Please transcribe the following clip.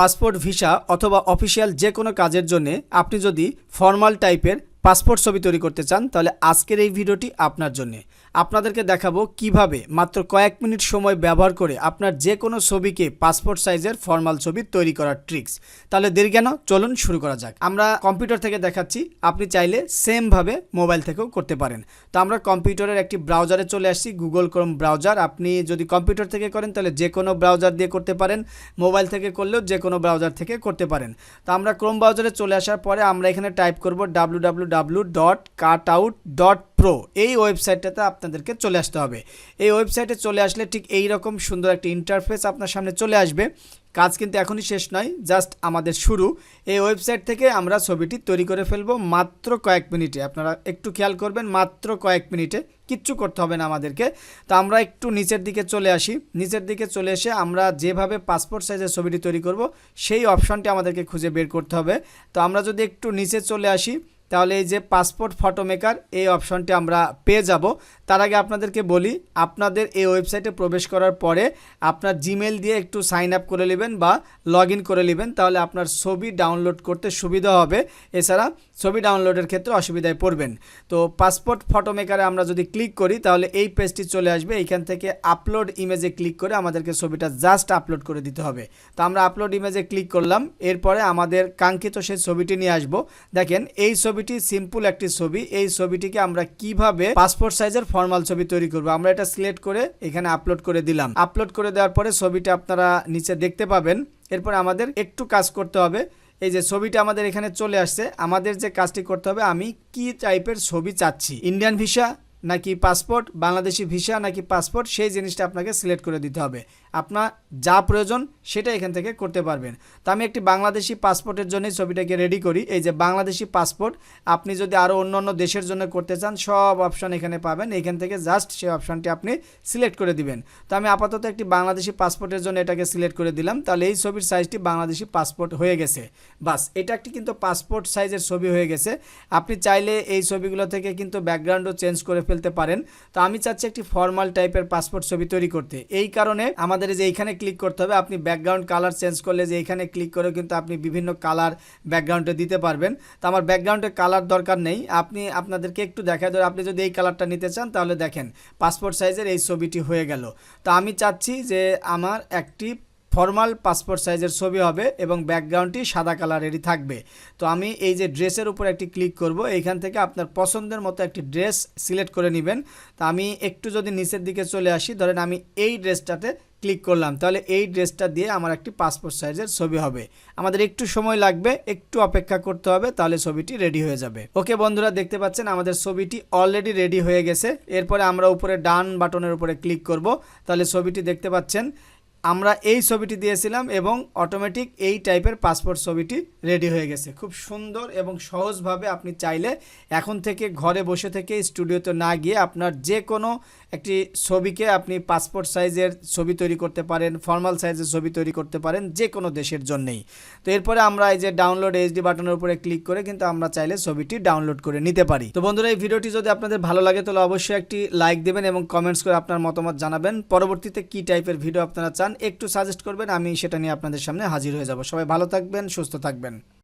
Passport visa অথবা official যে কোনো কাজের জন্যে আপনি যদি ফর্মাল টাইপের পাসপোর্ট ছবি তৈরি করতে চান, তাহলে আজকের এই ভিডিওটি আপনার জন্য। আপনাদেরকে দেখাবো কীভাবে মাত্র কয়েক মিনিট সময় ব্যবহার করে আপনার যে কোনো ছবিকে পাসপোর্ট সাইজের ফর্মাল ছবি তৈরি করার ট্রিক্স। তাহলে দেরি কেন? চলুন শুরু করা যাক। আমরা কম্পিউটার থেকে দেখাচ্ছি, আপনি চাইলে সেমভাবে মোবাইল থেকেও করতে পারেন। তো আমরা কম্পিউটারের একটি ব্রাউজারে চলে আসছি, গুগল ক্রোম ব্রাউজার। আপনি যদি কম্পিউটার থেকে করেন, তাহলে যে কোনো ব্রাউজার দিয়ে করতে পারেন, মোবাইল থেকে করলেও যে কোনো ব্রাউজার থেকে করতে পারেন। তো আমরা ক্রোম ব্রাউজারে চলে আসার পরে আমরা এখানে টাইপ করব W W dot cut out dot pro এই ওয়েবসাইটটাতে আপনাদেরকে চলে আসতে হবে। এই ওয়েবসাইটে চলে আসলে ঠিক এই রকম সুন্দর একটা ইন্টারফেস আপনার সামনে চলে আসবে। কাজ কিন্তু এখনই শেষ নয় জাস্ট আমাদের শুরু। এই ওয়েবসাইট থেকে আমরা ছবিটি তৈরি করে ফেলব মাত্র কয়েক মিনিটে। আপনারা একটু খেয়াল করবেন, মাত্র কয়েক মিনিটে কিচ্ছু করতে হবে না আমাদেরকে। তো আমরা একটু নিচের দিকে চলে আসি। নিচের দিকে চলে এসে আমরা যেভাবে পাসপোর্ট সাইজের ছবিটি তৈরি করব, সেই অপশনটি আমাদেরকে খুঁজে বের করতে হবে। তো আমরা যদি একটু নিচে চলে আসি তাহলে এই যে পাসপোর্ট ফটো মেকার এই অপশনটি আমরা পেয়ে যাব। তার আগে আপনাদেরকে বলি, আপনাদের এই ওয়েবসাইটে প্রবেশ করার পরে আপনার জিমেল দিয়ে একটু সাইন আপ করে নেবেন বা লগ করে নেবেন, তাহলে আপনার ছবি ডাউনলোড করতে সুবিধা হবে। এছাড়া ছবি ডাউনলোডের ক্ষেত্রে অসুবিধায় পড়বেন। তো পাসপোর্ট ফটো মেকারে আমরা যদি ক্লিক করি, তাহলে এই পেজটি চলে আসবে। এইখান থেকে আপলোড ইমেজে ক্লিক করে আমাদেরকে ছবিটা জাস্ট আপলোড করে দিতে হবে। তো আমরা আপলোড ইমেজে ক্লিক করলাম। এরপরে আমাদের কাঙ্ক্ষিত সেই ছবিটি নিয়ে আসব। দেখেন, এই ছবিটি সিম্পল একটি ছবি। এই ছবিটিকে আমরা কীভাবে পাসপোর্ট সাইজের ফর্মাল ছবি তৈরি করব? আমরা এটা সিলেক্ট করে এখানে আপলোড করে দিলাম। আপলোড করে দেওয়ার পরে ছবিটা আপনারা নিচে দেখতে পাবেন। এরপর আমাদের একটু কাজ করতে হবে। এই যে ছবিটা আমাদের এখানে চলে আসছে। আমাদের যে কাজটি করতে হবে, আমি কি টাইপের ছবি চাচ্ছি? ইন্ডিয়ান ভিসা নাকি পাসপোর্ট বাংলাদেশি ভিসা নাকি পাসপোর্ট সেই জিনিসটা আপনাকে সিলেক্ট করে দিতে হবে। আপনার যা প্রয়োজন সেটা এখান থেকে করতে পারবেন। তো আমি একটি বাংলাদেশি পাসপোর্টের জন্য ছবিটাকে রেডি করি। এই যে বাংলাদেশি পাসপোর্ট আপনি যদি আরও অন্য অন্য দেশের জন্য করতে চান, সব অপশন এখানে পাবেন। এখান থেকে জাস্ট সেই অপশনটি আপনি সিলেক্ট করে দিবেন। তো আমি আপাতত একটি বাংলাদেশি পাসপোর্টের জন্য এটাকে সিলেক্ট করে দিলাম। তাহলে এই ছবির সাইজটি বাংলাদেশি পাসপোর্ট হয়ে গেছে। বাস, এটা একটি কিন্তু পাসপোর্ট সাইজের ছবি হয়ে গেছে। আপনি চাইলে এই ছবিগুলো থেকে কিন্তু ব্যাকগ্রাউন্ডও চেঞ্জ করে ফেলতে পারেন। তো আমি চাচ্ছি একটি ফর্মাল টাইপের পাসপোর্ট ছবি তৈরি করতে। এই কারণে আমাদের যে এইখানে ক্লিক করতে হবে, আপনি ব্যাকগ্রাউন্ড কালার চেঞ্জ করলে যে এইখানে ক্লিক করে কিন্তু আপনি বিভিন্ন কালার ব্যাকগ্রাউন্ডে দিতে পারবেন। তো আমার ব্যাকগ্রাউন্ডে কালার দরকার নেই। আপনি, আপনাদেরকে একটু দেখা ধরে, আপনি যদি এই কালারটা নিতে চান, তাহলে দেখেন পাসপোর্ট সাইজের এই ছবিটি হয়ে গেল। তো আমি চাচ্ছি যে আমার একটি ফর্মাল পাসপোর্ট সাইজের ছবি হবে এবং ব্যাকগ্রাউন্ডটি সাদা কালারেরই থাকবে। তো আমি এই যে ড্রেসের উপর একটি ক্লিক করব, এইখান থেকে আপনার পছন্দের মতো একটি ড্রেস সিলেক্ট করে নেবেন। তা আমি একটু যদি নিচের দিকে চলে আসি, ধরেন আমি এই ড্রেসটাতে ক্লিক করলাম, তাহলে এই ড্রেসটা দিয়ে আমার একটি পাসপোর্ট সাইজের ছবি হবে। আমাদের একটু সময় লাগবে, একটু অপেক্ষা করতে হবে, তাহলে ছবিটি রেডি হয়ে যাবে। ওকে বন্ধুরা, দেখতে পাচ্ছেন আমাদের ছবিটি অলরেডি রেডি হয়ে গেছে। এরপরে আমরা উপরে ডান বাটনের উপরে ক্লিক করব, তাহলে ছবিটি দেখতে পাচ্ছেন। আমরা এই ছবিটি দিয়েছিলাম এবং অটোমেটিক এই টাইপের পাসপোর্ট ছবিটি রেডি হয়ে গেছে। খুব সুন্দর এবং সহজভাবে আপনি চাইলে এখন থেকে ঘরে বসে থেকে স্টুডিওতে না গিয়ে আপনার যে কোনো একটি ছবিকে আপনি পাসপোর্ট সাইজের ছবি তৈরি করতে পারেন ফর্মাল সাইজের ছবি তৈরি করতে পারেন যে কোনো দেশের জন্যেই। তো এরপরে আমরা এই যে ডাউনলোড এইচডি বাটনের উপরে ক্লিক করে কিন্তু আমরা চাইলে ছবিটি ডাউনলোড করে নিতে পারি। তো বন্ধুরা, এই ভিডিওটি যদি আপনাদের ভালো লাগে তাহলে অবশ্যই একটি লাইক দেবেন এবং কমেন্টস করে আপনার মতামত জানাবেন। পরবর্তীতে কি টাইপের ভিডিও আপনারা চান একটু সাজেস্ট করবেন, আমি সেটা নিয়ে আপনাদের সামনে হাজির হয়ে যাব। সবাই ভালো থাকবেন, সুস্থ থাকবেন।